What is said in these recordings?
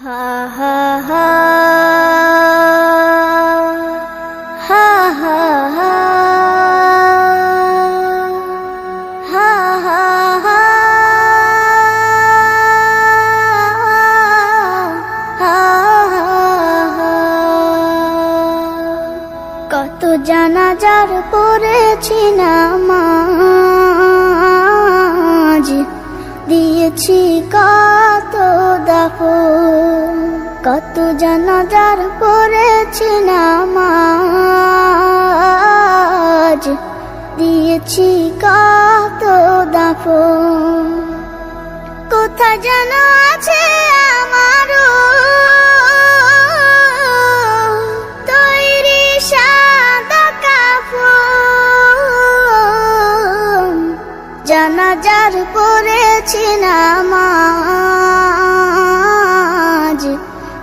হা হা হা হা হা হা কত জানাজার পড়েছি না কত জানাজার পড়েছি নামাজ। দিয়েছি কত দাফো কোথা যেন আছে আমারও তৈরি সাদা কাফন। জানাজার পড়েছি নামাজ।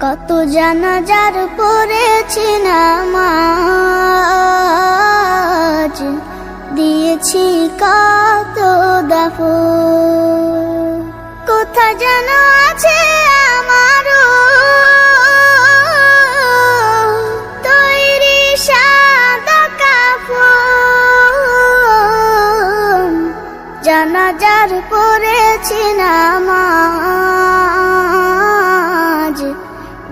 কত জানাজার পড়েছি নামাজ। দিয়েছি কত দাফন। কোথা যেন আছে আমারও তৈরি সাদা কাফন। জানাজার পড়েছি নামাজ।